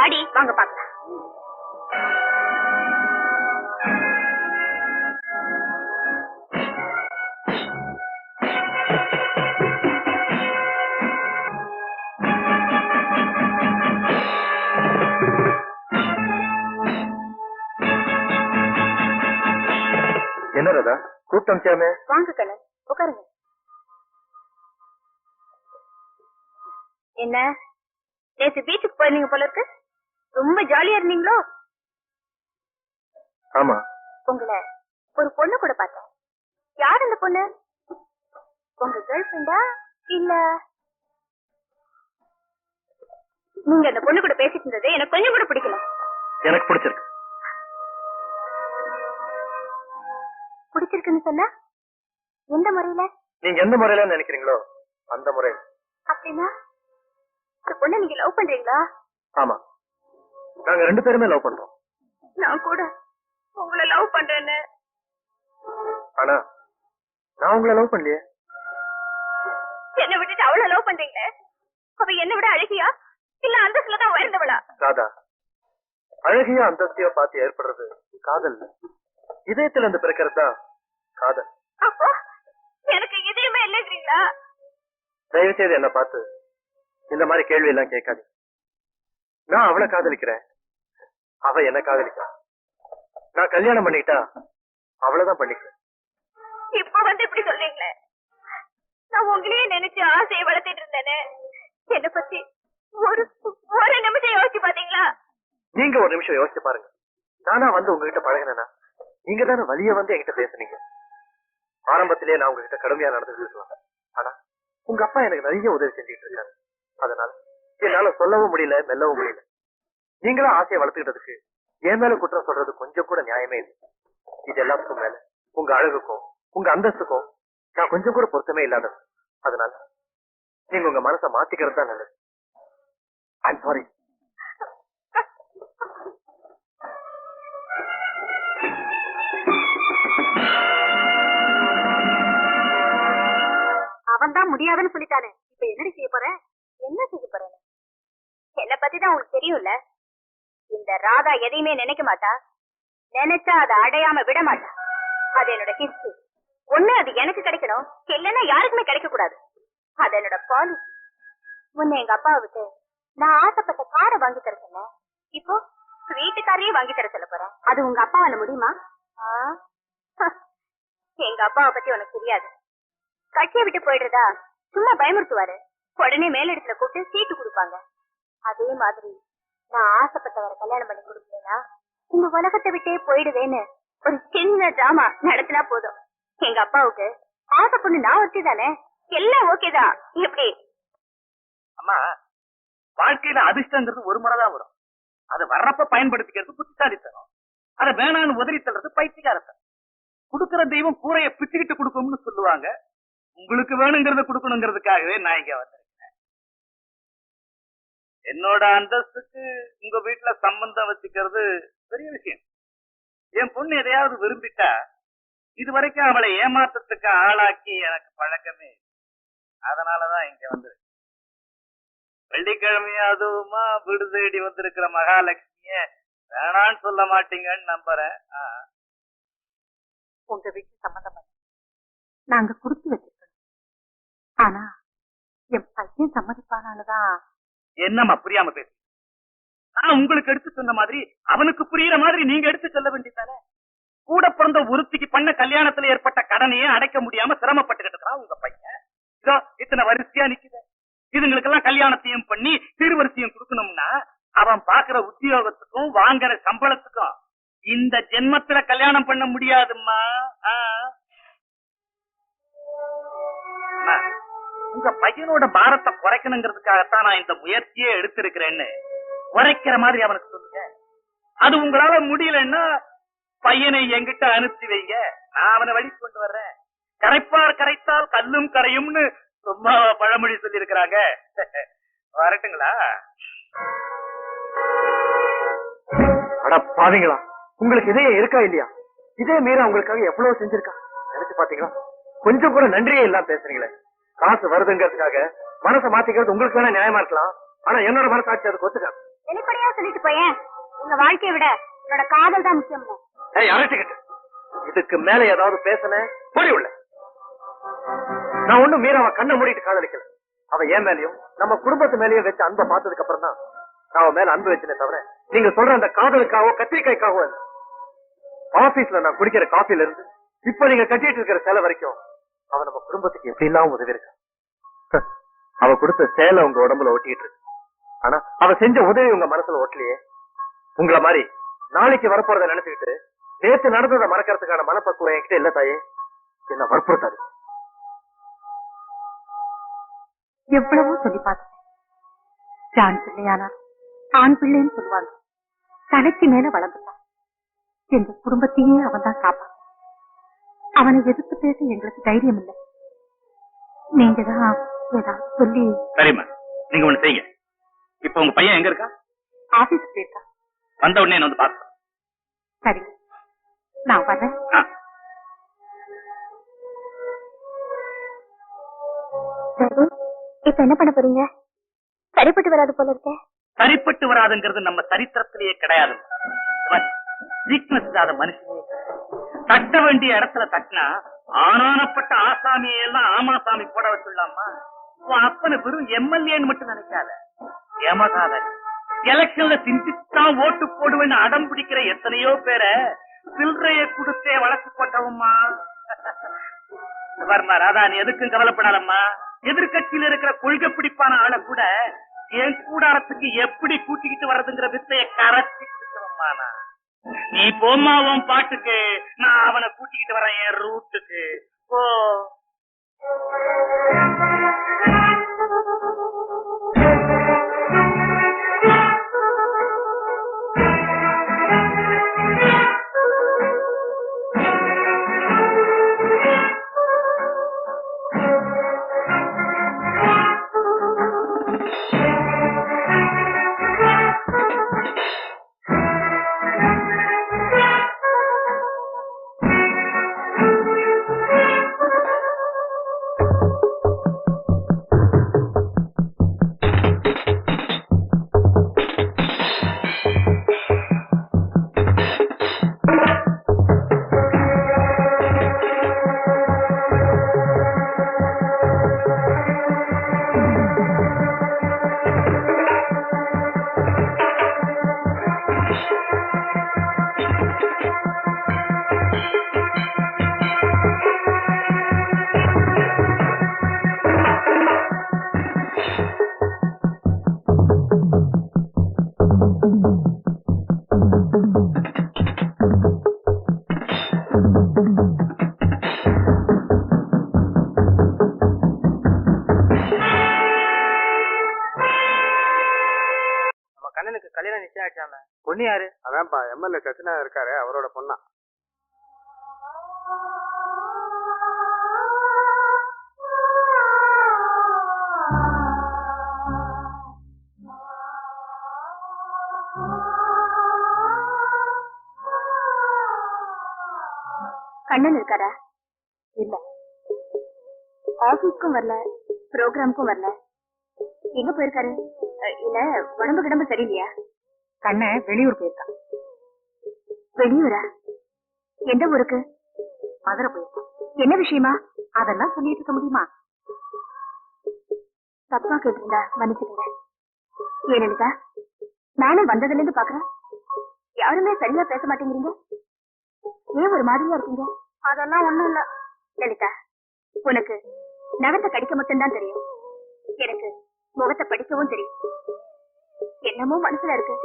வாடி வாங்க பாக்கலாம் என்ன ராதா? கூப்பிட்டு அமிச்சாமே வாங்க கண்ணன் உட்காருங்க. என்ன? நேத்து பீச்சுக்கு போயிருந்தீங்க போல இருக்கு. ரொம்ப ஜாலியா இருந்தீங்களோ? ஆமா. உங்களை ஒரு பொண்ணு கூட பார்த்தேன். யார் அந்த பொண்ணு? உங்க கேர்ள் ஃபிரெண்டா இல்ல. நீங்க அந்த பொண்ணு கூட பேசிட்டு இருந்தது எனக்கு கொஞ்சம் கூட பிடிக்கல. எனக்கு பிடிச்சிருக்கு. பிடிச்சிருக்குன்னு சொன்னா? எந்த முறையில? நீங்க எந்த முறையில நினைக்கிறீங்களோ அந்த முறை. அப்படின்னா அந்த பொண்ணை நீங்க லவ் பண்றீங்களா? ஆமா. நாங்க ரெண்டு பேருமே லவ் பண்றோம். நான் கூட உங்களை லவ் பண்றேன்னு. ஆனா நான் உங்களை லவ் பண்ணலையே. என்னை விட்டுட்டு அவள லவ் பண்றீங்களே? அவ என்னை விட அழகியா? இல்ல அந்தஸ்துல தான் உயர்ந்தவளா? ராதா அழகிய அந்தஸ்தையோ பார்த்து ஏற்படுறது காதல். இதயத்துல இருந்து பிறக்கிறது தான் காதல். அப்போ எனக்கு இதயமே இல்லைங்கிறீங்களா? தயவு செய்து என்ன பார்த்து இந்த மாதிரி கேள்வி எல்லாம் கேட்காது நான் அவளை காதலிக்கிறேன். அவ என்ன காதலிக்கிறா நான் கல்யாணம் பண்ணிக்கிட்டா அவளைதான் பண்ணிக்கிறேன் இப்ப வந்து இப்படி சொல்றீங்களே? நான் உங்களையே நினைச்சு ஆசையை வளர்த்துட்டு இருந்தேனே. என்ன பத்தி ஒரு ஒரு நிமிஷம் யோசிச்சு பாத்தீங்களா? நீங்க ஒரு நிமிஷம் யோசிச்சு பாருங்க. நானா வந்து உங்ககிட்ட பழகினேனா? நீங்க தானே வழிய வந்து என்கிட்ட பேசுனீங்க. ஆரம்பத்திலேயே நான் உங்ககிட்ட கடுமையா நடந்து இருக்கலாம் ஆனா உங்க அப்பா எனக்கு நிறைய உதவி செஞ்சுட்டு இருக்காரு. அதனால என்னால சொல்லவும் முடியல மெல்லவும் முடியல. நீங்களும் ஆசையை வளர்த்துக்கிட்டதுக்கு என் மேல குற்றம் சொல்றது கொஞ்சம் கூட நியாயமே இல்லை. இது எல்லாத்துக்கும் மேல உங்க அழகுக்கும் உங்க அந்தஸ்துக்கும் நான் கொஞ்சம் கூட பொருத்தமே இல்லாத அதனால நீங்க உங்க மனசை மாத்திக்கிறது தான் நல்லது. ஐம் சாரி அவன் தான் முடியாதுன்னு சொல்லிட்டானே. இப்ப என்னடி செய்ய போறேன் என்ன செய்ய போறேன் என்ன பத்தி தான் உங்களுக்கு தெரியும்ல. இந்த ராதா எதையுமே நினைக்க மாட்டா. நினைச்சா அதை அடையாம விட மாட்டா. அது என்னோட ஹிஸ்டரி ஒண்ணு அது எனக்கு கிடைக்கணும். இல்லைன்னா யாருக்குமே கிடைக்க கூடாது அது என்னோட பாலிசி முன்ன எங்க அப்பா விட்டு நான் ஆசைப்பட்ட காரை வாங்கி தர சொன்னேன். இப்போ வீட்டுக்காரையே வாங்கி தர சொல்ல போறேன். அது உங்க அப்பாவால முடியுமா? எங்க அப்பாவை பத்தி உனக்கு தெரியாது. கட்சியை விட்டு போயிடுறதா? சும்மா பயமுறுத்துவாரு. உடனே மேலிடத்துல கூப்பிட்டு சீட்டு கொடுப்பாங்க. அதே மாதிரி நான் ஆசைப்பட்டவரை கல்யாணம் பண்ணி கொடுக்கலனா இந்த உலகத்தை விட்டே போயிடுவேன்னு ஒரு சின்ன டிராமா நடத்தினா போதும். எங்க அப்பாவுக்கு ஆசை பொண்ணு நான் ஓகே தானே? எல்லாம் ஓகே தான். எப்படி? அம்மா வாழ்க்கையில அதிர்ஷ்டங்கிறது ஒரு முறை தான் வரும். அது வர்றப்ப பயன்படுத்திக்கிறது புத்திசாலித்தனம். அதை வேணான்னு உதறி தள்ளுறது பைத்தியக்காரத்தனம். கொடுக்கற தெய்வம் கூரைய பிச்சுக்கிட்டு கொடுக்கும்னு சொல்லுவாங்க. உங்களுக்கு வேணுங்கிறத கொடுக்கணுங்கிறதுக்காகவே நான் இங்க வந்திருக்கேன் என்னோட அந்தஸ்துக்கு உங்க வீட்டுல சம்பந்தம் வச்சுக்கிறது பெரிய விஷயம். என் பொண்ணு எதையாவது விரும்பிட்டா இது வரைக்கும் அவளை ஏமாற்றத்துக்கு ஆளாக்கி எனக்கு பழக்கமே அதனாலதான் இங்க வந்து வெள்ளிக்கிழமை அதுவுமா வீடு தேடி வந்திருக்கிற மகாலட்சுமிய வேணான்னு சொல்ல மாட்டீங்கன்னு நம்புறேன். உங்க வீட்டு சம்பந்தம் நாங்க குடுத்து வச்சிருக்கோம். ஆனா என் பையன் சம்மதிப்பானாலதான் என்னம்மா புரியாம பேசு நான் உங்களுக்கு எடுத்து சொன்ன மாதிரி அவனுக்கு புரியுற மாதிரி நீங்க எடுத்து சொல்ல வேண்டியதானே? கூட பிறந்த ஒருத்திக்கு பண்ண கல்யாணத்துல ஏற்பட்ட கடனையே அடைக்க முடியாம சிரமப்பட்டுக்கிட்டு இருக்கிறான் உங்க பையன்? இதோ இத்தனை வரிசையா நிக்குது. இதுங்களுக்கெல்லாம் கல்யாணத்தையும் பண்ணி திருவரிசையும் கொடுக்கணும்னா அவன் பாக்குற உத்தியோகத்துக்கும் வாங்குற சம்பளத்துக்கும் இந்த ஜென்மத்துல கல்யாணம் பண்ண முடியாதும்மா. ஆஹ் உங்க பையனோட பாரத்தை குறைக்கணுங்கிறதுக்காகத்தான் நான் இந்த முயற்சியே எடுத்திருக்கிறேன்னு குறைக்கிற மாதிரி அவனுக்கு சொல்லுங்க. அது உங்களால முடியலன்னா பையனை என்கிட்ட அனுப்பி வைங்க. நான் அவனை வழி கொண்டு வர்றேன். கரைப்பார் கரைத்தால் கல்லும் கரையும்னு சும்மா பழமொழி சொல்லி இருக்கிறாங்க வரட்டுங்களா? அட பாவீங்களா உங்களுக்கு இதே இருக்கா இல்லையா? இதே மீறி உங்களுக்காக எவ்வளவு செஞ்சிருக்கா? நினைச்சு பாத்தீங்களா? கொஞ்சம் கூட நன்றியே இல்லாம பேசுறீங்களே. காசு வருதுங்கிறதுக்காக மனசை மாத்திக்கிறது உங்களுக்கு வேணா நியாயமா இருக்கலாம். ஆனா என்னோட மனசாட்சி அதுக்கு ஒத்துக்காது. வெளிப்படையா சொல்லிட்டு போயேன் உங்க வாழ்க்கையை விட உன்னோட காதல் தான் முக்கியம். ஏய் இதுக்கு மேல ஏதாவது பேசுனேன் போடி உள்ள. நான் ஒண்ணும் மீறாவ கண்ணை மூடிட்டு காதலிக்கல. அவ என் மேலயும் நம்ம குடும்பத்து மேலயும் வச்ச அன்பை பார்த்ததுக்கு அப்புறம் தான் நான் அவன் மேல அன்பு வச்சனே தவிர நீங்க சொல்ற அந்த காதலுக்காகவோ கத்திரிக்காய்க்காகவோ ஆபீஸ்ல நான் குடிக்கிற காஃபில இருந்து இப்ப நீங்க கட்டிட்டு இருக்கிற சேலை வரைக்கும் அவ நம்ம குடும்பத்துக்கு எப்படி எல்லாம் உதவி இருக்கா? அவ கொடுத்த சேலை உங்க உடம்புல ஒட்டிட்டு இருக்கு. ஆனா அவ செஞ்ச உதவி உங்க மனசுல ஒட்டலையே. உங்களை மாதிரி நாளைக்கு வரப்போறத நினைச்சுக்கிட்டு நேத்து நடந்ததை மறக்கறதுக்கான மனப்பக்குவம் என்கிட்ட இல்ல தாயே. என்ன வற்புறுத்தாது எவ்வளவோ சொல்லி பார்த்தேன் ஆண் பிள்ளையானார் ஆண் பிள்ளைன்னு சொல்லுவாங்க. தலைக்கு மேல வளர்ந்துட்டான் எங்க குடும்பத்தையே அவன் தான் காப்பான் அவனை எதிர்த்து பேச எங்களுக்கு தைரியம் இல்லை நீங்க தான் ஏதாவது சொல்லி சரிம்மா. நீங்க ஒண்ணு செய்யுங்க. இப்ப உங்க பையன் எங்க இருக்கா? ஆபீஸ் போயிருக்கான் வந்த உடனே என்ன வந்து பாத்து சரி. நான் வர்றேன் சரி இப்ப என்ன பண்ண போறீங்க? சரிப்பட்டு வராது போல இருக்க. சரிப்பட்டு வராதுங்கிறது நம்ம சரித்திரத்திலேயே கிடையாது. வீக்னஸ் இல்லாத மனுஷனே தட்ட வேண்டிய இடத்துல தட்டினா ஆனானப்பட்ட ஆசாமியை எல்லாம் ஆமாசாமி போட வச்சுள்ளாமா உன் அப்பனை வெறும் எம்எல்ஏன்னு மட்டும் நினைக்காத. ஏமாதாத எலெக்ஷன்ல சிந்தித்தான் ஓட்டு போடுவேன்னு அடம் பிடிக்கிற எத்தனையோ பேரை சில்லறைய கொடுத்தே வழக்கு போட்டவம்மா. வர்மா ராதா நீ எதுக்கும் கவலைப்படாதம்மா. எதிர்கட்சியில இருக்கிற கொள்கை பிடிப்பான ஆளை கூட என் கூடாரத்துக்கு எப்படி கூட்டிக்கிட்டு வர்றதுங்கிற வித்தைய கரைச்சி கொடுக்கிறோம்மா நான். நீ போம்மா உன் பாட்டுக்கு. நான் அவனை கூட்டிக்கிட்டு வரேன் என் ரூட்டுக்கு ஓ கண்ணன் இருக்காரா? இல்ல. ஆபீஸ்க்கும் வரல ப்ரோக்ராம்க்கும் வரல. எங்க போயிருக்காரு? இல்ல உடம்பு கிடம்பு சரியில்லையா? கண்ணை வெளியூர் போயிருக்கான். வெளியூரா? எந்த ஊருக்கு? மதுரை போயிருக்கான். என்ன விஷயமா? அதெல்லாம் சொல்லிட்டு இருக்க முடியுமா? தப்பா கேட்டிருந்தா மன்னிச்சுக்கங்க ஏன் லலிதா நானும் வந்ததுல இருந்து பாக்குறேன். யாருமே சரியா பேச மாட்டேங்கிறீங்க? ஏன் ஒரு மாதிரியா இருக்கீங்க? அதெல்லாம் ஒண்ணும் இல்ல. லலிதா உனக்கு நகத்தை கடிக்க மட்டும்தான் தெரியும். எனக்கு முகத்தை படிக்கவும் தெரியும். என்னமோ மனசுல இருக்கு.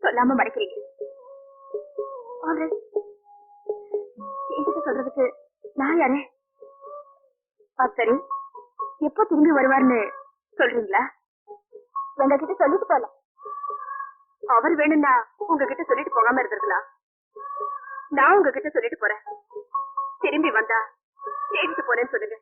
சொல்லாம மறைக்கிறீங்க என்கிட்ட சொல்றதுக்கு நான் யாரு? ஆ, சரி. எப்போ திரும்பி வருவார்னு சொல்றீங்களா? எங்ககிட்ட சொல்லிட்டு போலாம். அவர் வேணும்னா உங்ககிட்ட சொல்லிட்டு போகாம இருந்திருக்கலாம். நான் உங்ககிட்ட சொல்லிட்டு போறேன். திரும்பி வந்தா எடுத்து போறேன்னு சொல்லுங்க.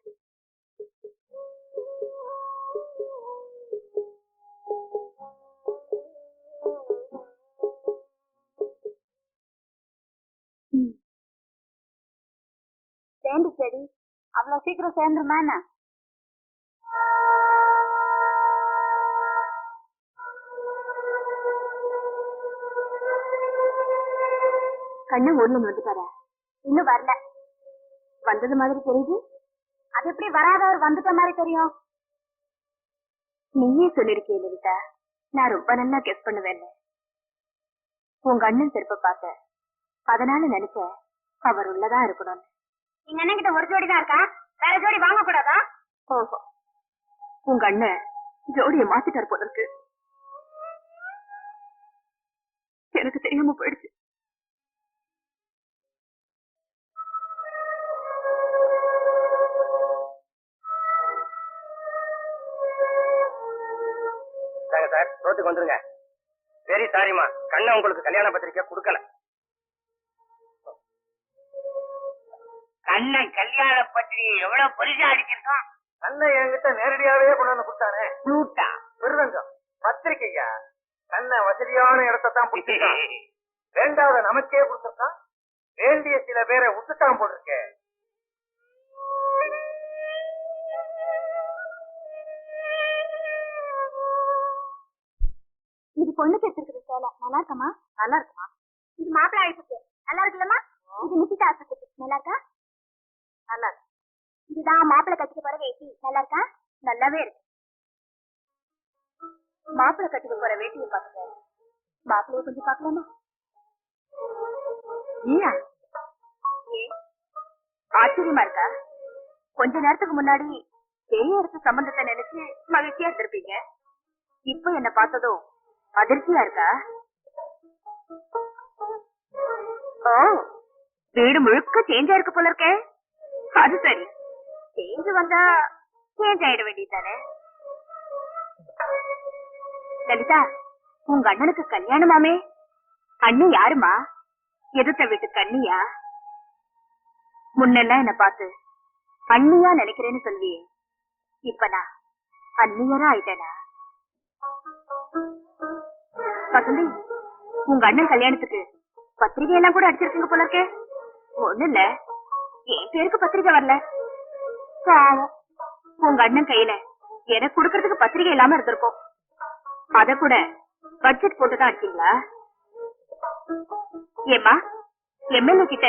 சேர்ந்து செடி. அவ்வளவு சீக்கிரம் சேர்ந்துருமா என்ன? கண்ணு ஒண்ணு வந்துட்டாரா? இன்னும் வரல. வந்தது மாதிரி தெரியுது? அது எப்படி வராதவர் வந்துட்ட மாதிரி தெரியும்? நீயே சொல்லிருக்கே லலிதா. நான் ரொம்ப நல்லா கெஸ் பண்ணுவேன் உங்க அண்ணன் செருப்ப பார்த்த அதனால நினைச்சேன் அவர் உள்ளதா இருக்கணும்னு. எங்க அண்ணன் கிட்ட ஒரு ஜோடி தான் இருக்கா? வேற ஜோடி வாங்க கூடாதா ஓஹோ. உங்க அண்ணன் ஜோடியை மாத்திட்டார் போல இருக்கு. எனக்கு தெரியாம போயிடுச்சு. சாங்க சார் ரோட்டுக்கு வந்துருங்க. சரி சாரிம்மா. கண்ணை உங்களுக்கு கல்யாண பத்திரிக்கை கொடுக்கல. கண்ணன் கல்யாண பத்திரிகை எவ்வளவு பரிசா அடிச்சிருக்கான் அண்ணன் என்கிட்ட நேரடியாவே கொண்டு வந்து கொடுத்தானே? நூட்டா விருதங்கம் பத்திரிக்கையா? அண்ணன் வசதியான இடத்தை தான் பிடிச்சிருக்கான் வேண்டாத நமக்கே கொடுத்துருக்கான். வேண்டிய சில பேரை விட்டுட்டான் போட்டிருக்கேன் இது பொண்ணுக்கு எடுத்துருக்குது சேலை. நல்லா இருக்கமா? நல்லா இருக்குமா? இது மாப்பிள்ளை ஆயிடுச்சு நல்லா இருக்குல்லம்மா? இது நிக்கிதா ஆசத்துக்கு நல்லா இருக்கா? நல்லா இருக்கு. இதுதான் மாப்பிள்ளை கட்டிக்க போற வேட்டி. நல்லா இருக்கா? நல்லாவே இருக்கு. மாப்பிள்ளை கட்டிக்க போற வேட்டியை பாத்துக்க மாப்பிள்ளைய கொஞ்சம் பாக்கலாமா நீயா ஏ ஆச்சரியமா இருக்கா? கொஞ்ச நேரத்துக்கு முன்னாடி பெரிய இடத்து சம்பந்தத்தை நினைச்சு மகிழ்ச்சியா இருந்திருப்பீங்க. இப்ப என்ன பார்த்ததும் அதிர்ச்சியா இருக்கா? ஓ வீடு முழுக்க சேஞ்ச் ஆயிருக்கு போல இருக்கே. அது சரி. சேஞ்ச் வந்தா சேஞ்ச் ஆயிட வேண்டியதானே லலிதா உங்க அண்ணனுக்கு கல்யாணமாமே? அண்ணி யாருமா? எதிர்த்த வீட்டு கண்ணியா முன்னெல்லாம் என்ன பார்த்து அண்ணியா நினைக்கிறேன்னு சொல்லியே. இப்ப நான் அந்நியரா ஆயிட்டேனா? வசந்தி உங்க அண்ணன் கல்யாணத்துக்கு பத்திரிகை எல்லாம் கூட அடிச்சிருக்கீங்க போல இருக்கே. ஒண்ணு இல்ல. என் பேருக்கு பத்திரிகை வரல. பாவம். உங்க அண்ணன் கையில எனக்கு கொடுக்கறதுக்கு பத்திரிகை இல்லாம இருந்திருக்கும். அத கூட பட்ஜெட் போட்டுதான் அடிச்சீங்களா? ஏமா எம்எல்ஏ கிட்ட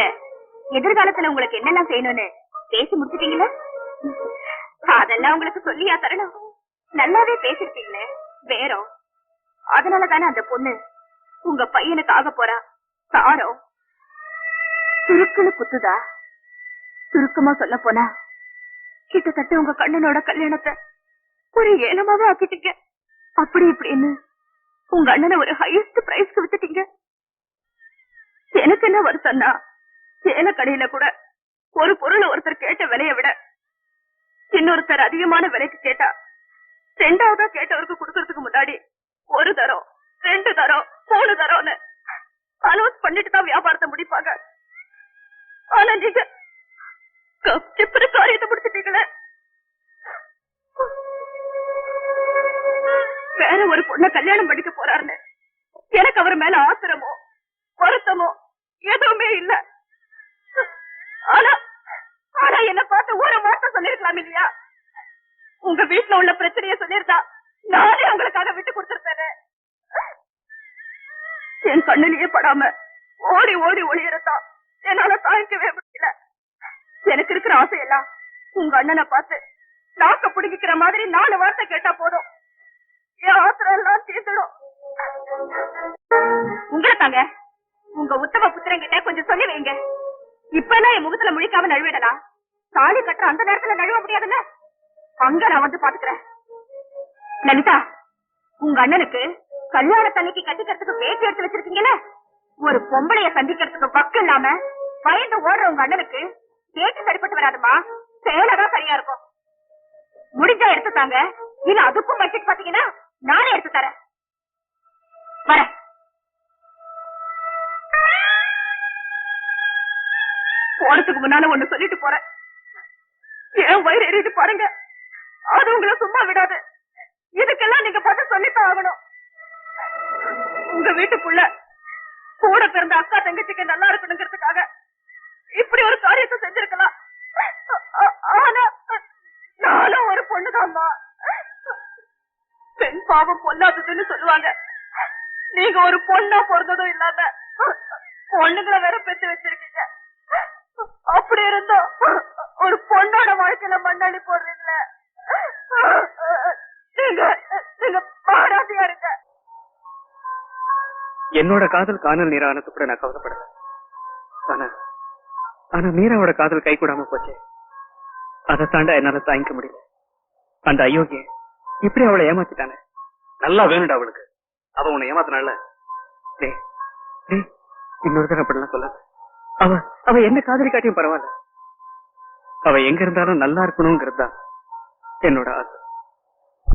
எதிர்காலத்துல உங்களுக்கு என்னெல்லாம் செய்யணும்னு பேசி முடிச்சிட்டீங்களா? அதெல்லாம் உங்களுக்கு சொல்லியா தரணும். நல்லாவே பேசிருப்பீங்களே. வேறோம் அதனால தானே அந்த பொண்ணு? உங்க பையனுக்கு ஆக போறா. சாரம் சுருக்குன்னு குத்துதா? சுருக்கமா சொல்ல போனா கிட்டத்தட்ட உங்க கண்ணனோட கல்யாணத்தை ஒரு ஏலமாவே ஆக்கிட்டீங்க. அப்படி இப்படின்னு உங்க அண்ணனை ஒரு ஹையஸ்ட் பிரைஸ்க்கு வித்துட்டீங்க. எனக்கு என்ன வருத்தம்னா சேல கடையில கூட ஒரு பொருள் ஒருத்தர் கேட்ட விலைய விட இன்னொருத்தர் அதிகமான விலைக்கு கேட்டா ரெண்டாவதா கேட்டவருக்கு கொடுக்கறதுக்கு முன்னாடி ஒரு தரம். என் கண்ணிலேயே படாம ஓடி ஓடி ஒளியறதா? என்னால தாங்கிக்கவே முடியல. எனக்கு இருக்கிற ஆசையெல்லாம் உங்க அண்ணனை பார்த்து நாக்க பிடிக்கிற மாதிரி நாலு வார்த்தை கேட்டா போதும். என் ஆத்திரம் எல்லாம் தீர்ந்துடும். உங்களை தாங்க உங்க உத்தம புத்திரங்கிட்ட கொஞ்சம் சொல்லி வைங்க. இப்பெல்லாம் என் முகத்துல முழிக்காம நழுவிடலாம். தாலி கட்டுற அந்த நேரத்துல நழுவ முடியாதுல்ல? அங்க நான் வந்து பாத்துக்கிறேன். லலிதா உங்க அண்ணனுக்கு கல்யாணத்தன்னைக்கு கட்டிக்கிறதுக்கு பேச்சு எடுத்து வச்சிருக்கீங்கல்ல? ஒரு பொம்பளைய சந்திக்கிறதுக்கு பக்கு இல்லாம பயந்து ஓடுற உங்க அண்ணனுக்கு பேச்சு சரிப்பட்டு வராதுமா? செயலதான் சரியா இருக்கும். முடிஞ்சா எடுத்து தாங்க. இல்ல அதுக்கும் பட்ஜெட் பாத்தீங்கன்னா நானே எடுத்து தரேன். வர போறதுக்கு முன்னால ஒண்ணு சொல்லிட்டு போறேன். ஏன் வயிறு எரியுது பாருங்க. அது உங்களை சும்மா விடாது. இதுக்கெல்லாம் நீங்க பார்த்து சொல்லி வீட்டுக்குள்ள கூட பிறந்த அக்கா தங்கச்சிக்கு நல்லா இருக்கணுங்கிறதுக்காக இப்படி ஒரு காரியத்தை செஞ்சிருக்கலாம். ஆனா நானும் ஒரு பொண்ணுதான்மா பெண் பாவம் பொல்லாததுன்னு சொல்லுவாங்க. நீங்க ஒரு பொண்ணா பிறந்ததும் இல்லாம பொண்ணுங்களை வேற பெற்று வச்சிருக்கீங்க. அப்படி இருந்தோம் ஒரு பொண்ணோட வாழ்க்கையில மண்ணாடி போடுறீங்களே. என்னோட காதல் காணல் நீரானது கூட நான் கவலைப்படல. ஆனா ஆனா மீராவோட காதல் கை கூடாம போச்சே. அதை தாண்டா என்னால தாங்கிக்க முடியல. அந்த அயோக்கிய இப்படி அவளை ஏமாத்திட்டானே. நல்லா வேணும்டா அவளுக்கு. அவ உன்னை ஏமாத்தினால இன்னொரு தடவை அப்படிலாம் சொல்ல அவ அவ என்ன காதலி காட்டியும் பரவாயில்ல. அவ எங்க இருந்தாலும் நல்லா இருக்கணுங்கிறது தான் என்னோட ஆசை.